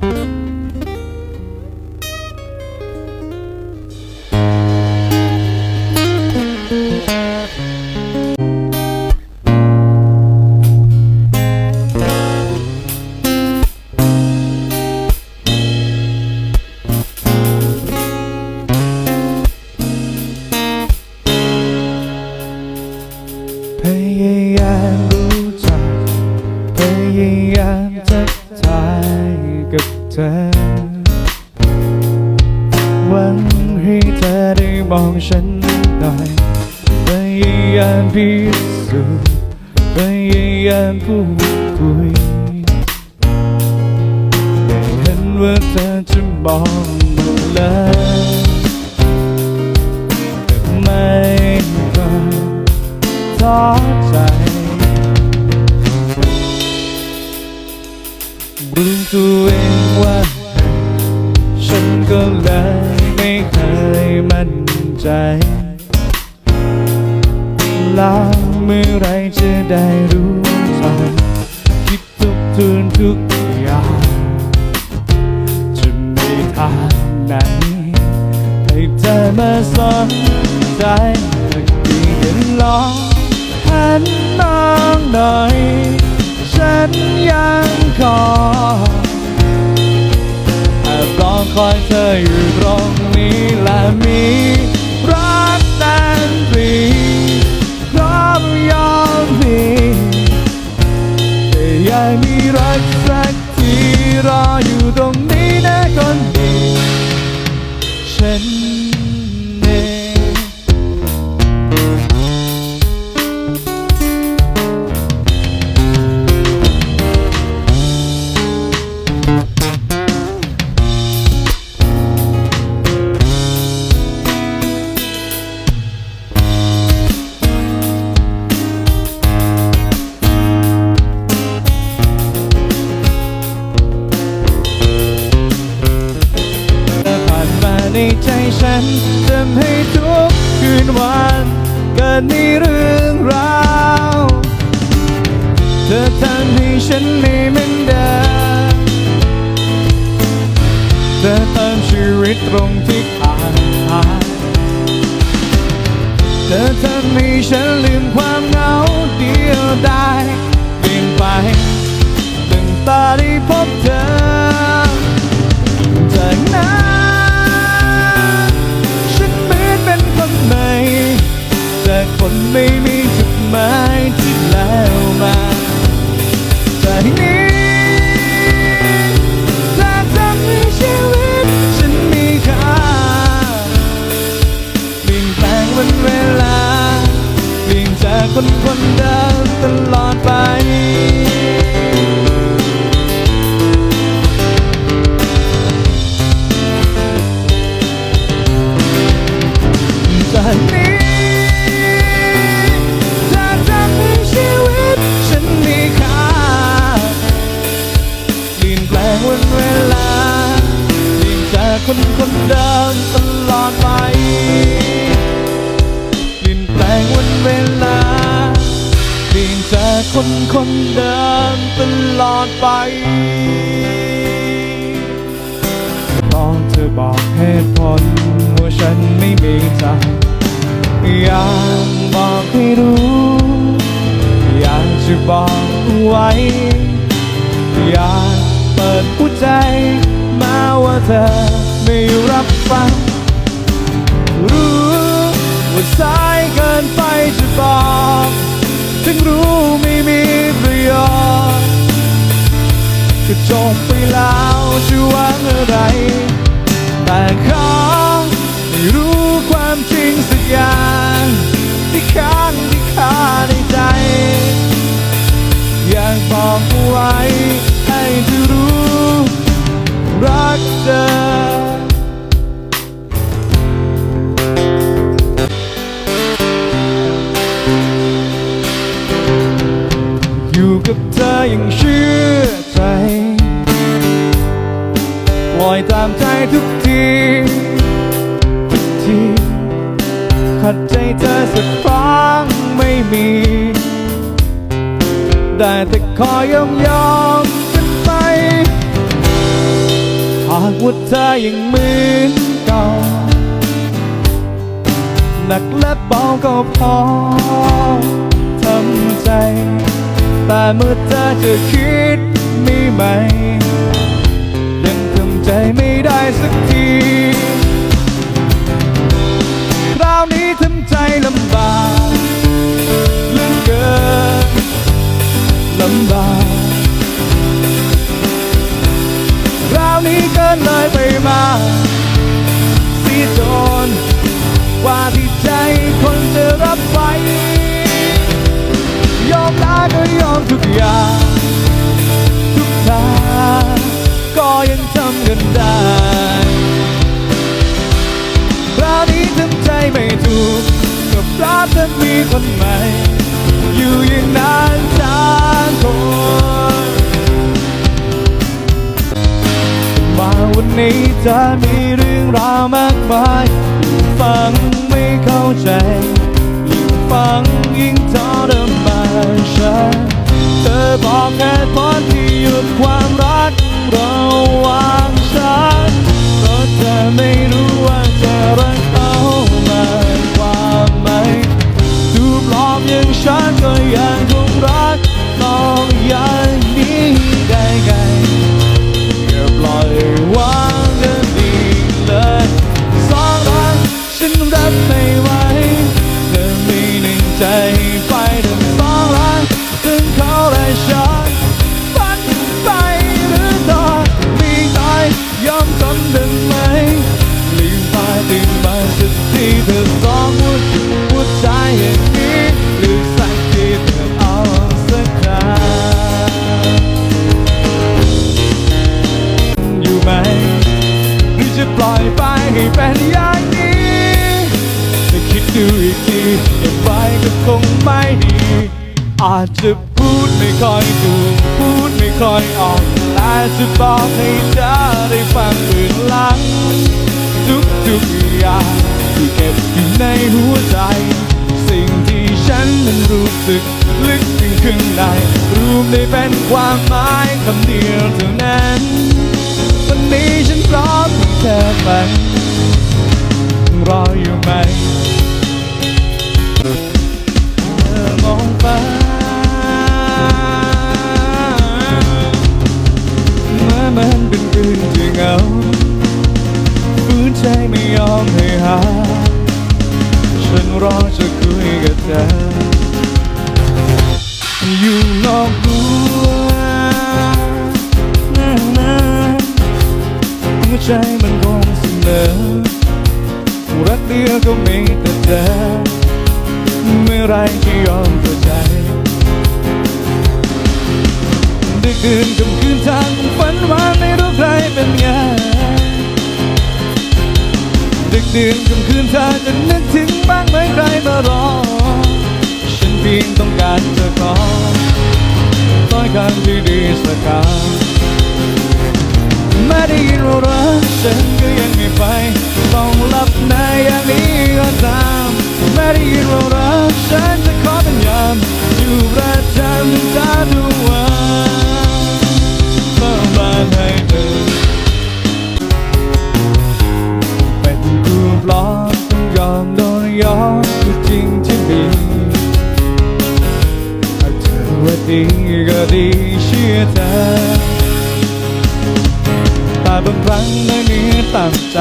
พยายามรู้จัก อ หวังให้เธอได้มองฉันหน่อยพยายามพิสูจน์พยายามพูดคุยแต่เห็นว่าเธอจะมองมาเลยแต่ไม่เคยท้อใจ นลองหันมองหน่อย ฉันยังขอแอบรอคอยเธออยู่ตรงนี้และมีรักแสนปรีพร้อมยอมพีแต่ยังมีรัก ฉันทำให้ทุกคืนวันเกิดมีเรื่องราวเธอทำให้ฉันไม่เหมือนเดิมเธอเติมชีวิตตรงที่ขาดหายเธอทำให้ฉันลืมความเหงาเดียวได้เปลี่ยนไปตั้งแตาได้พบเธอ ไปเพราะเธอบอกเหตุผลว่าฉันไม่มีใจอยากบอกให้รู้ อยากจะบอกไว้ อยากเปิดหัวใจ มาว่าเธอไม่รับฟัง รู้ว่าสายเกินไปจะบอก ถึงรู้ไม่มี จบไปแล้วจะหวังอะไร แต่ขอให้รู้ความจริงสักอย่างที่ค้างที่คาในใจ อยากบอกเอาไว้ให้เธอรู้ รักเธออยู่กับเธออย่างเชื่ามใจทุกทีทุกทีขัดใจเธอสักครั้งไม่มี ได้แต่คอยยอมยอมกันไปหากว่าเธอยังเหมือนเก่าหนักและเบาก็พอทำใจ แต่เมื่อเธอจะคิดมีไหม สักที คราวนี้ทำใจลำบากเหลือเกินลำบากคราวนี้เกินเลยไปมา สีจนาวมากมายยิ่งฟังไม่เข้าใจ ยิ่งฟังยิ่งทรมานฉันเธอบอกแค่ตอนที่หยุดความรักระหว่างฉันเพราะเธอไม่ ให้เป็นอย่างนี้ถ้าคิดดูอีกทียังไปก็คงไม่ดี อาจจะพูดไม่ค่อยถูกพูดไม่ค่อยออกแต่จะบอกให้เธอได้ฟังเบื้องหลัง ทุกทุกอย่างที่เก็บอยู่ในหัวใจ สิ่งที่ฉันนั้นรู้สึกลึกถึงข้างในรู้ได้เป็นความหมายคำเดียวเท่านั้น วันนี้ฉันพร้อมให้เธอไป รออยู่ไหมเธอมองฟ้าเมื่อมันเป็นคืนที่เหงาฝืนใจไม่ยอมให้หา ฉันรอจะคุยกับเธอ อยู่นอกรั้วนะหัวใจมันคงเสมอ เดียวก็มีแต่เธอเมื่อไรจะยอมเข้าใจดึกดื่นกำคืนทางฝันว่าไม่รู้ใครเป็นไงดึกดื่นกลางคืนเธอจะนึกถึงบ้างไหมใครมารอ ฉันเพียงต้องการเธอขอต้อยคำที่ดีสักคำ ไม่ได้ยินว่ารักฉันก็ยังไม่ไป ต้องหลับในอย่างนี้ก็ตามไม่ได้ยินว่ารักฉันจะขอเป็นยามอยู่ประจำทุกท่าทุกวันเพื่อบ้านให้เธอเป็นกูปลอมต้องยอมโดนยอมคือจริงที่มีหากเธอว่าดีก็ดีเชื่อเธอ บางครั้งในนี้ตั้งใจ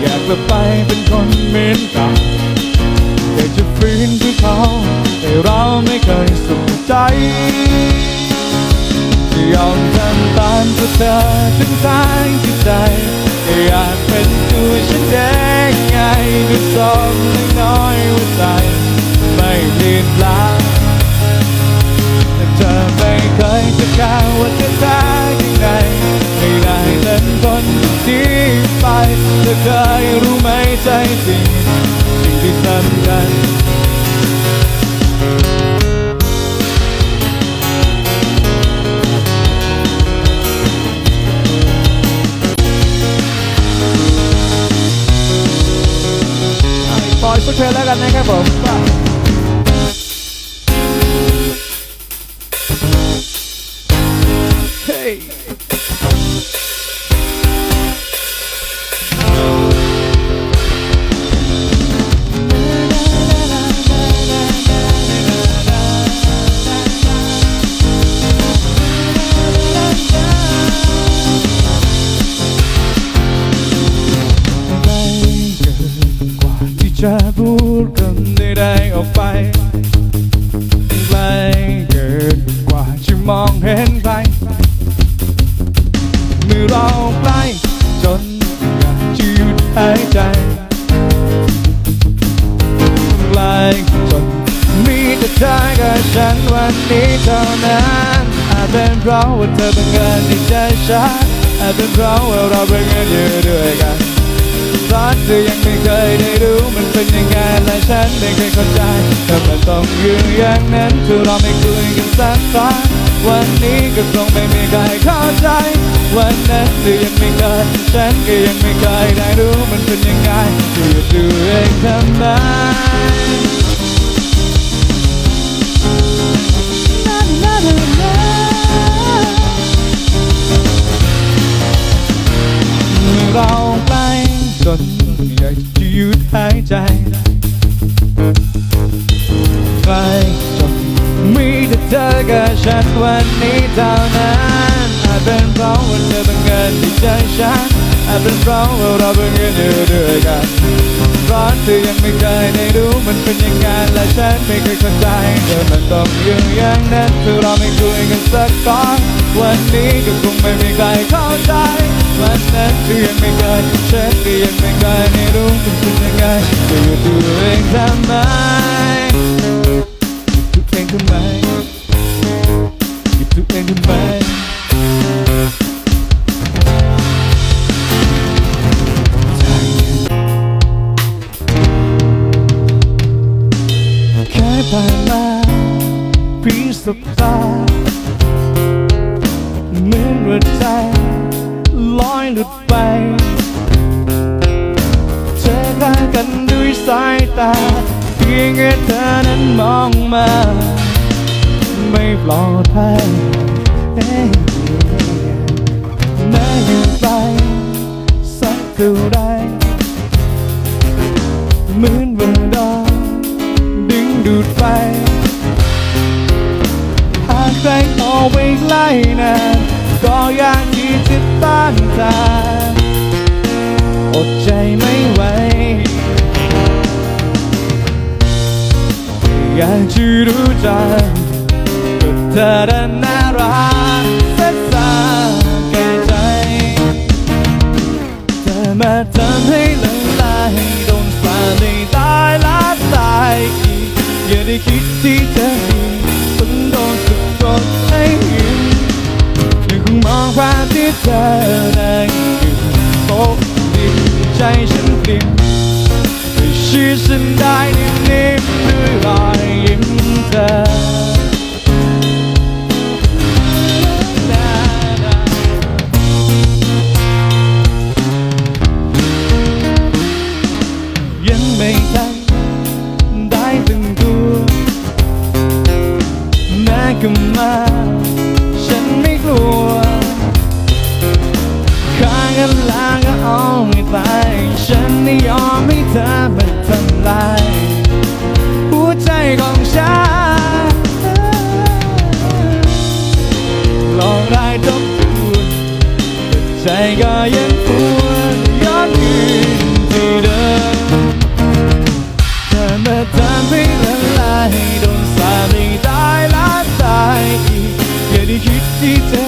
อยากกลับไปเป็นคนเหมือนเก่าอยากจะฟื้นเพื่อเขา แต่เราไม่เคยสุขใจยอมทำตามเพื่อเธอถึงทางที่ใจอยากเป็นตัวฉันเองไงด้วยสองน้อยหัวใจ ไม่เปลี่ยนแปลงแต่เธอไม่เคยจะกล่าวว่าจะแท้ยั ที่ไปเธอเคยรู้ไหมใจจริงสิ่งที่สำคัญปล่อยสักเพลงแล้วกันนะครับผม จะพูดคำใดๆออกไปไกลเกินกว่าจะมองเห็นใครเมื่อเราใกล้จนอยากจะหยุดหายใจไกลจนมีแต่เธอกับฉันวันนี้เท่านั้นอาจเป็นเพราะว่าเธอเป็นเงินในใจฉันอาจเป็นเพราะว่าเราเป็นเงินอยู่ด้วยกัน รักเธอยังไม่เคยได้รู้มันเป็นยังไงและฉันไม่เคยเข้าใจแต่มันต้องอยู่อย่างนั้นคือเราไม่คุยกันสักครั้งวันนี้ก็คงไม่มีใครเข้าใจ วันนั้นเธอยังไม่เคยฉันก็ยังไม่เคยได้รู้มันเป็นยังไงเธอดูเองทำไม จนอยากจะหยุดหายใจ ใครจะมีแต่เธอกับฉันวันนี้เท่านั้นอาจเป็นเพราะว่าเธอเป็นเงินที่ใจฉันอาจเป็นเพราะว่าเราเป็นเงินอยู่ด้วยกัน ราะเธอยังไม่เคยได้รู้มันเป็นยังไงและฉันไม่เคยเข้าใจเธอมันต้องอยู่อย่างนั้นถ้าเราไม่คุยกันสักก่อนวันนี้ก็คงไม่มีใครเข้าใจวันนั้นเธอยังไม่เคยฉันก็ยังไม่เคยได้รู้มันเป็นยังไงเธออยู่ตัวเองทำไมทุกเพลงทำไมหยิบทุกเพลงทำไม ผ่านมาปีสัปดาเหมือนว่าใจลอยหลุดไปเธอข้างกันด้วยสายตา เพียงแค่เธอนั้นมองมา ไม่ปลอดภัยแม้อยู่ไปสักเท่าไรเหมือนว่า อดใจไม่ไหว อยากจะรู้จักก็เธอดันน่ารักเสสาแก่ใจ เธอมาทำให้ละลายโดนฝ่าในตายละตายอีกอย่าได้คิดที่จะดี เธอนั่งอยู่โต๊ะดินใจฉันปลิ่มให้ชีวิตฉันได้นิ่มๆด้วยรอยยิ้มเธอ ใจก็ยังปวดย้อนคืนที่เดิมเธอมาทำให้ละลายโดนสาบให้ตายละตายอีกอย่าได้คิดที่จะ